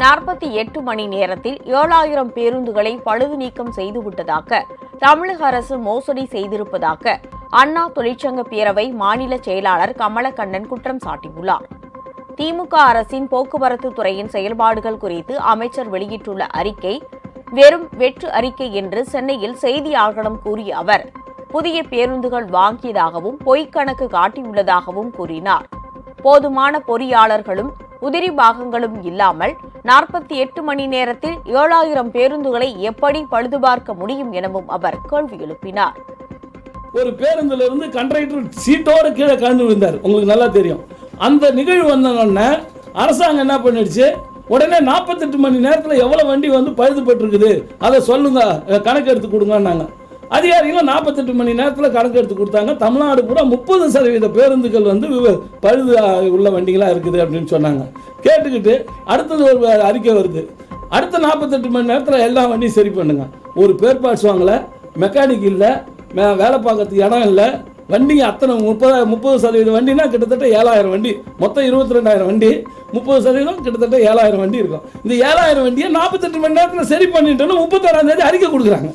நாற்பத்தி எட்டு மணி நேரத்தில் ஏழாயிரம் பேருந்துகளை பழுது நீக்கம் செய்துவிட்டதாக தமிழக அரசு மோசடி செய்திருப்பதாக அண்ணா தொழிற்சங்க பேரவை மாநில செயலாளர் கமலக்கண்ணன் குற்றம் சாட்டியுள்ளார். திமுக அரசின் போக்குவரத்து துறையின் செயல்பாடுகள் குறித்து அமைச்சர் வெளியிட்டுள்ள அறிக்கை வெறும் வெற்று அறிக்கை என்று சென்னையில் செய்தியாளர்களிடம் கூறிய அவர் புதிய பேருந்துகள் வாங்கியதாகவும் பொய்க்கணக்கு காட்டியுள்ளதாகவும் கூறினார். போதுமான பொறியாளர்களும் உதிரி பாகங்களும் இல்லாமல் நாற்பத்தி எட்டு மணி நேரத்தில் ஏழாயிரம் பேருந்துகளை எப்படி பழுதுபார்க்க முடியும் எனவும் அவர் கேள்வி எழுப்பினார். ஒரு பேருந்துல இருந்து கண்டக்டர் சீட்டோட கீழே கலந்து விழுந்தார். உங்களுக்கு நல்லா தெரியும். அந்த நிகழ்வு வந்தோடனே அரசாங்கம் என்ன பண்ணிடுச்சு? உடனே நாற்பத்தெட்டு மணி நேரத்தில் எவ்வளோ வண்டி வந்து பழுதுபட்டுருக்குது? அதை சொல்லுங்க கணக்கு எடுத்து கொடுங்கன்னாங்க. அதிகாரிகள் நாற்பத்தெட்டு மணி நேரத்தில் கணக்கு எடுத்து கொடுத்தாங்க. தமிழ்நாடு பூரா முப்பது சதவீத பேருந்துகள் வந்து விவ- பழுது உள்ள வண்டிகளாக இருக்குது அப்படின்னு சொன்னாங்க. கேட்டுக்கிட்டு அடுத்தது ஒரு அறிக்கை வருது. அடுத்த நாற்பத்தெட்டு மணி நேரத்தில் எல்லா வண்டியும் சரி பண்ணுங்க. ஒரு பேர் பார்ட்ஸ் வாங்கலை மெக்கானிக் இல்லை மே- வேலை பார்க்கறதுக்கு இடம் இல்லை. வண்டிங்க அத்தனை முப்பது முப்பது சதவீத வண்டினா கிட்டத்தட்ட ஏழாயிரம் வண்டி. மொத்தம் இருபத்தி ரெண்டாயிரம் வண்டி. முப்பது சதவீதம் கிட்டத்தட்ட ஏழாயிரம் வண்டி இருக்கும். இந்த ஏழாயிரம் வண்டியை நாற்பத்தெட்டு மணி நேரத்தில் சரி பண்ணிட்டோன்னு முப்பத்தாறாம் தேதி அறிக்கை கொடுக்குறாங்க.